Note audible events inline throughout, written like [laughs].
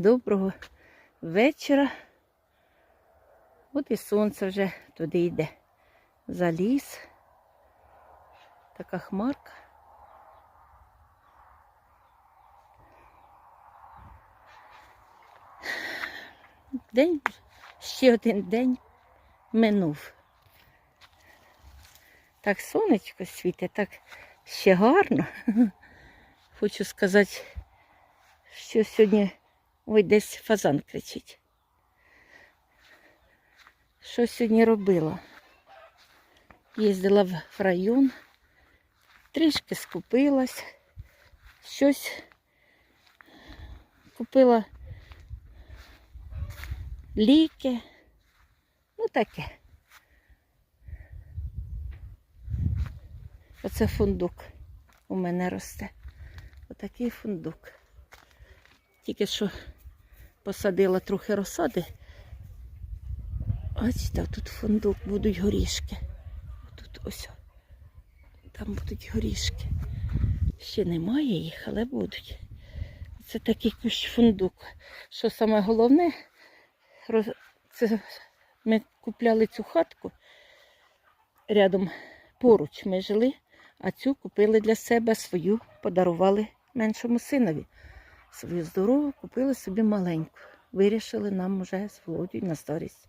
доброго вечора. От і сонце вже туди йде. За ліс. Така хмарка. День, ще один день минув. Так сонечко світить, так ще гарно. Хочу сказати, що сьогодні ой, десь фазан кричить. Що сьогодні робила? Їздила в район, трішки скупилась, щось купила ліки, ну таке. Оце фундук у мене росте. Отакий фундук. Тільки що посадила трохи розсади. Бачите, тут фундук будуть горішки. Тут ось. Там будуть горішки. Ще немає їх, але будуть. Це такий кущ фундук. Що саме головне, це ми купляли цю хатку рядом поруч ми жили, а цю купили для себе, свою подарували меншому синові. Свою здорову купили собі маленьку. Вирішили нам уже з Володю на старість.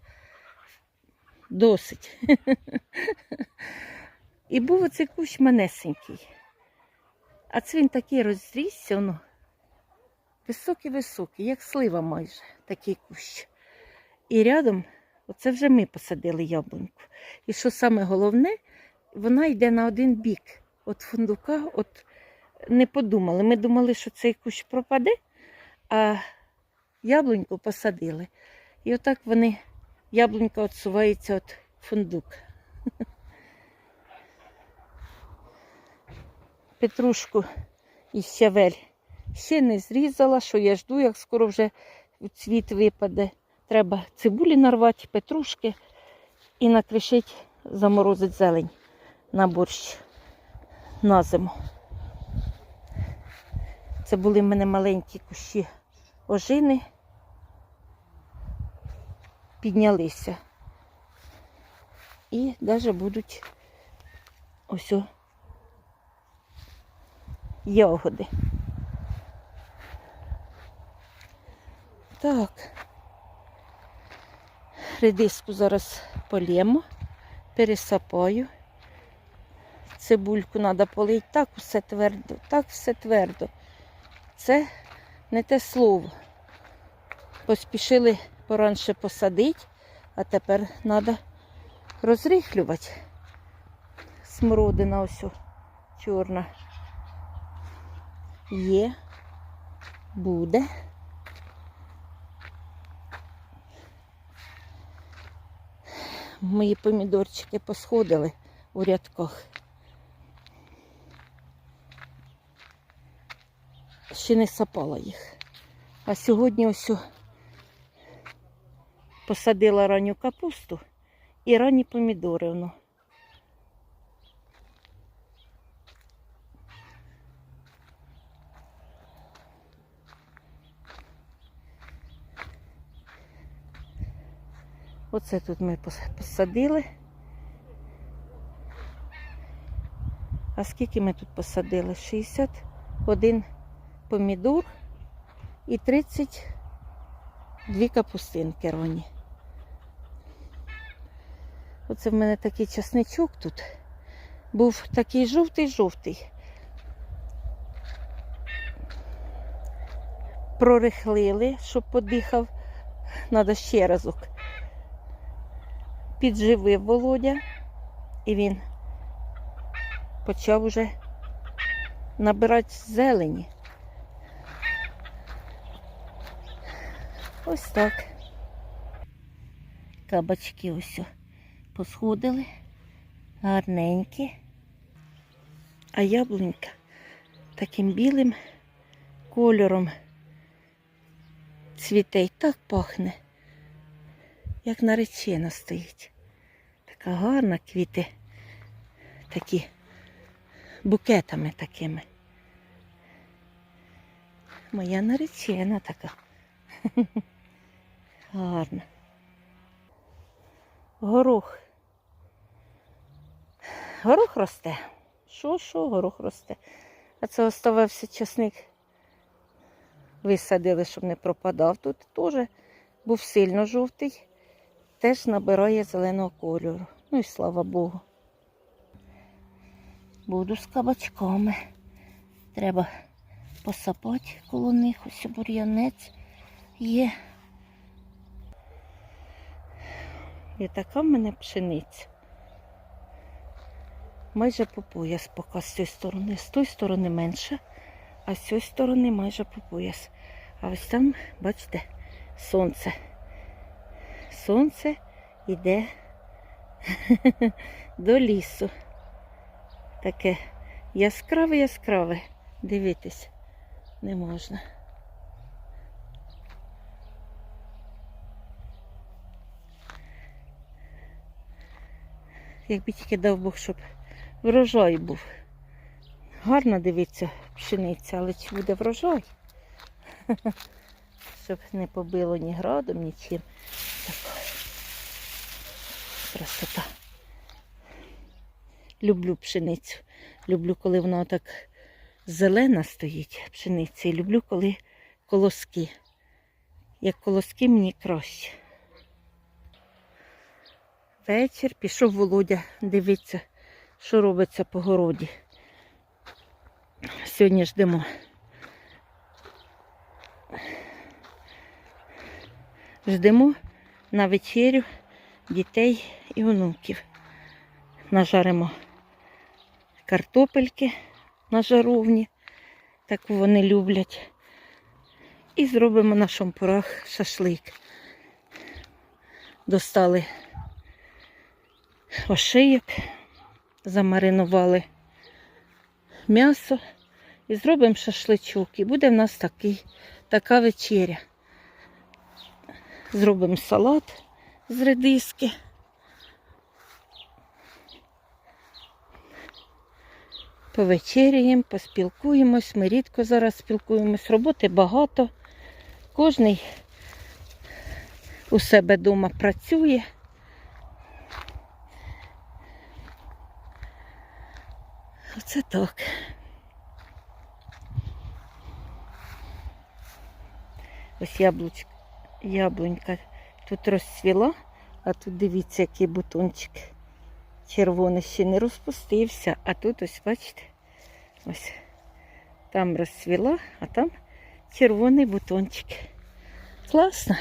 Досить. [laughs] І був оцей кущ манесенький. А це він такий розрісся, воно високий-високий, як слива майже, такий кущ. І рядом, оце вже ми посадили яблуньку. І що саме головне, вона йде на один бік. От фундука, от не подумали. Ми думали, що цей кущ пропаде, а яблуньку посадили. І отак вони, яблунька відсувається від фундука. [laughs] Петрушку і щавель ще не зрізала, що я жду, як скоро вже цвіт випаде. Треба цибулі нарвати, петрушки і накришить, заморозить зелень на борщ на зиму. Це були в мене маленькі кущі ожини. Піднялися. І навіть будуть ось ягоди. Так. Редиску зараз полємо, пересапаю. Цибульку треба полити. Так все твердо, так все твердо. Це не те слово. Поспішили поранше посадити, а тепер треба розрихлювати. Смородина ось чорна. Є, буде. Мої помідорчики посходили у рядках. Ще не сапала їх. А сьогодні ось посадила ранню капусту і ранні помідори. Воно. Оце тут ми посадили. А скільки ми тут посадили? 61 помідор і 32 капустинки роні. Оце в мене такий часничок тут. Був такий жовтий-жовтий. Прорихлили, щоб подихав. Треба ще разок підживив Володя, і він почав уже набирати зелені. Ось так. Кабачки ось посходили, гарненькі, а яблунька таким білим кольором цвіте і так пахне як наречена стоїть. Така гарна квіти, такі букетами такими. Моя наречена така. Гарно. Горох. Горох росте. Що, що, горох росте. А це оставався часник. Висадили, щоб не пропадав. Тут теж був сильно жовтий, теж набирає зеленого кольору. Ну і слава Богу. Буду з кабачками. Треба посапати коло них. Ось бур'янець є. І така в мене пшениця. Майже по пояс поки з цієї сторони. З тої сторони менше, а з цієї сторони майже по пояс. А ось там, бачите, сонце. Сонце йде [laughs] до лісу. Таке яскраве, яскраве. Дивитись не можна. Якби тільки дав Бог, щоб врожай був. Гарно дивиться пшениця, але чи буде врожай? [laughs] Щоб не побило ні градом, нічим. Так. Красота. Люблю пшеницю. Люблю, коли вона так зелена стоїть, пшениця. І люблю, коли колоски. Як колоски мені краще. Вечір пішов Володя, дивиться, що робиться по городі. Сьогодні ждемо. Ждемо на вечерю дітей і онуків. Нажаримо картопельки на жаровні, таку вони люблять. І зробимо на шампурах шашлик. Достали ошийок, замаринували м'ясо і зробимо шашличок. І буде в нас такий, така вечеря. Зробимо салат з редиски. Повечеряємо, поспілкуємось. Ми рідко зараз спілкуємось. Роботи багато. Кожний у себе вдома працює. Оце так. Ось яблуч... яблунька тут розцвіла, а тут дивіться, який бутончик червоний ще не розпустився, а тут ось, бачите, ось там розцвіла, а там червоний бутончик. Класно.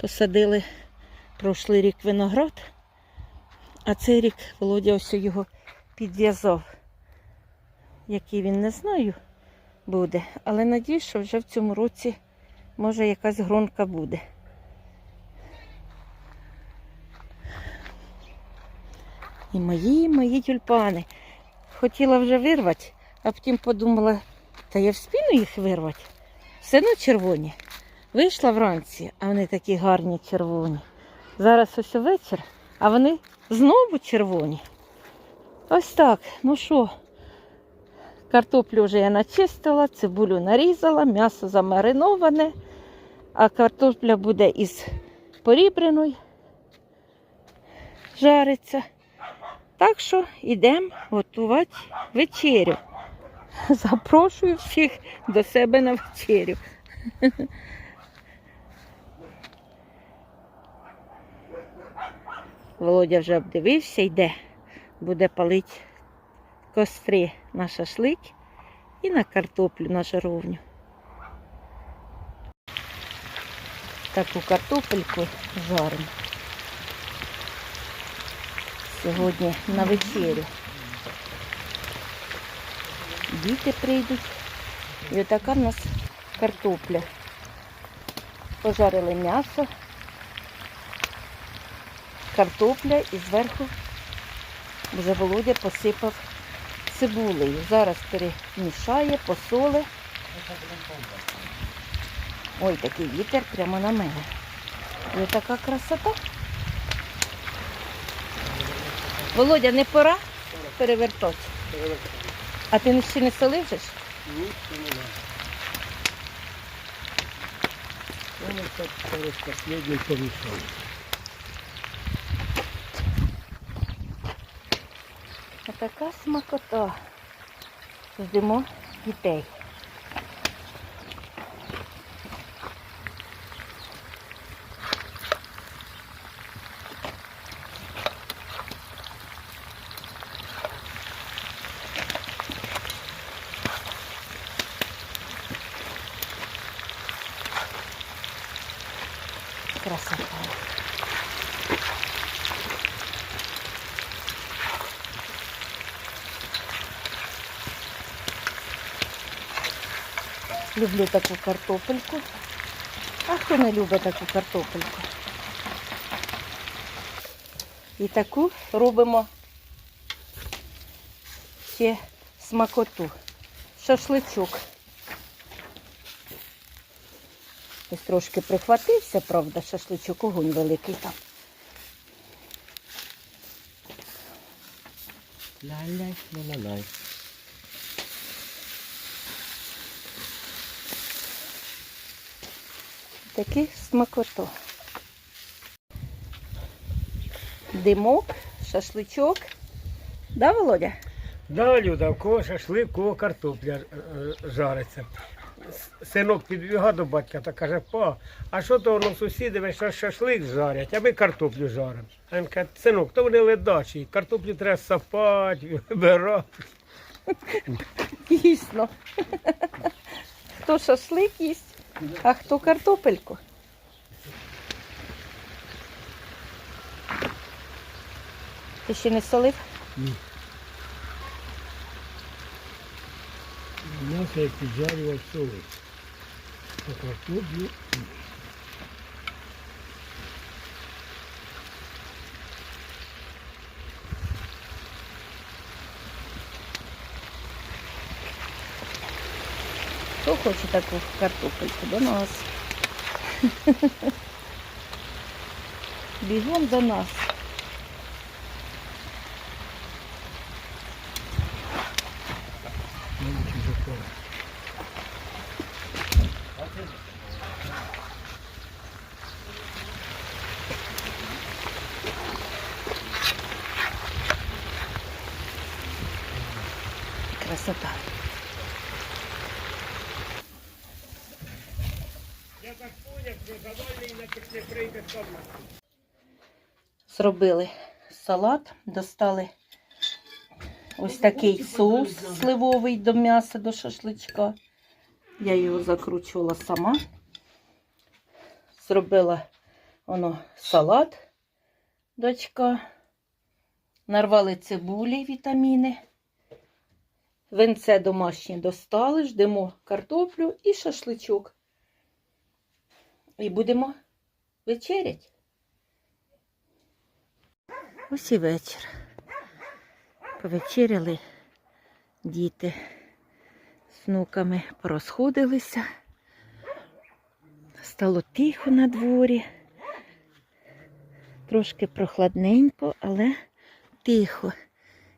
Посадили прошлий рік виноград. А цей рік Володя ось його підв'язав. Який він не знаю буде. Але надіюсь, що вже в цьому році може якась гронка буде. І мої, мої тюльпани. Хотіла вже вирвати, а потім подумала, та я вспіну їх вирвати. Все одно червоні. Вийшла вранці, а вони такі гарні червоні. Зараз ось вечір, а вони Знову червоні. Ось так. Ну що, картоплю вже я начистила, цибулю нарізала, м'ясо замариноване, а картопля буде із порібряною, жариться. Так що йдемо готувати вечерю. Запрошую всіх до себе на вечерю. Володя вже обдивився, йде, буде палити костри на шашлик і на картоплю на жаровню. Таку картопельку жаримо. Сьогодні на вечерю. Діти прийдуть. І отака в нас картопля. Пожарили м'ясо картопля і зверху вже Володя посипав цибулею. Зараз перемішає, посоле. Ой, такий вітер прямо на мене. І така красота. Володя, не пора перевертати? А ти ще не солив же? Ні, не Он так через последний Така смакота. Ждемо дітей. Красота. Люблю таку картопельку. А хто не любить таку картопельку? І таку робимо ще смакоту. Шашличок. Ось трошки прихватився, правда, шашличок, огонь великий там. Ля-ля, Такий смакото. Димок, шашличок. Да, Володя? Да, Люда, в кого шашлик, в кого картопля е, е, жариться. Синок підбігав до батька та каже, па, а що то воно сусіди весь час шашлик жарять, а ми картоплю жаримо. А він каже, синок, то вони ледачі, картоплю треба сапати, вибирати. Дійсно. Хто шашлик їсть, а хто картопельку. Ти ще не солив? Ні. М'ясо я піджарював соус. А картоплю Хто хоче таку картопельку до нас? Бігом до нас. Красота. Я так поняв, що завальний не прийде сама. Зробили салат, достали ось такий соус сливовий до м'яса, до шашличка. Я його закручувала сама. Зробила воно салат, дочка. Нарвали цибулі, вітаміни. Венце домашнє достали, ждемо картоплю і шашличок. І будемо вечерять. Ось і вечір. Повечеряли діти з внуками порозходилися. Стало тихо на дворі. Трошки прохладненько, але тихо.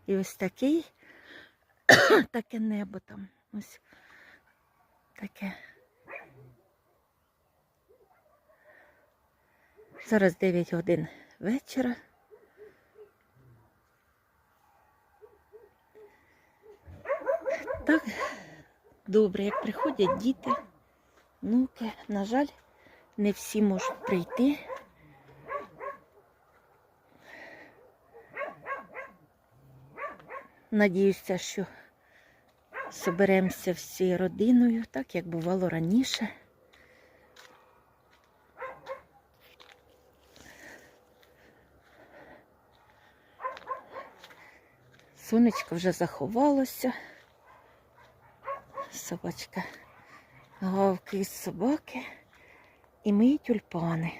І ось такий, [coughs] таке небо там. Ось таке. Зараз 9 годин вечора. Так добре, як приходять діти, внуки. На жаль, не всі можуть прийти. Надіюся, що соберемося всі родиною, так як бувало раніше. Сонечко вже заховалося. Собачка гавки з собаки і мої тюльпани.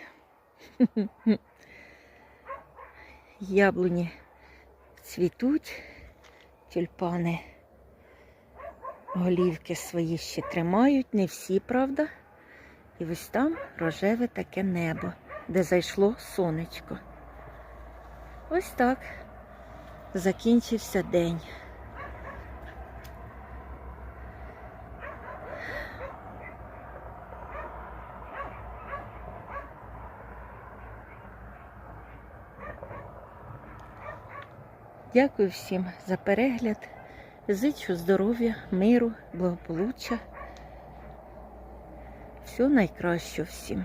[laughs] Яблуні цвітуть, тюльпани голівки свої ще тримають, не всі, правда. І ось там рожеве таке небо, де зайшло сонечко. Ось так закінчився день. Дякую всім за перегляд. Зичу здоров'я, миру, благополуччя. Всього найкращого всім.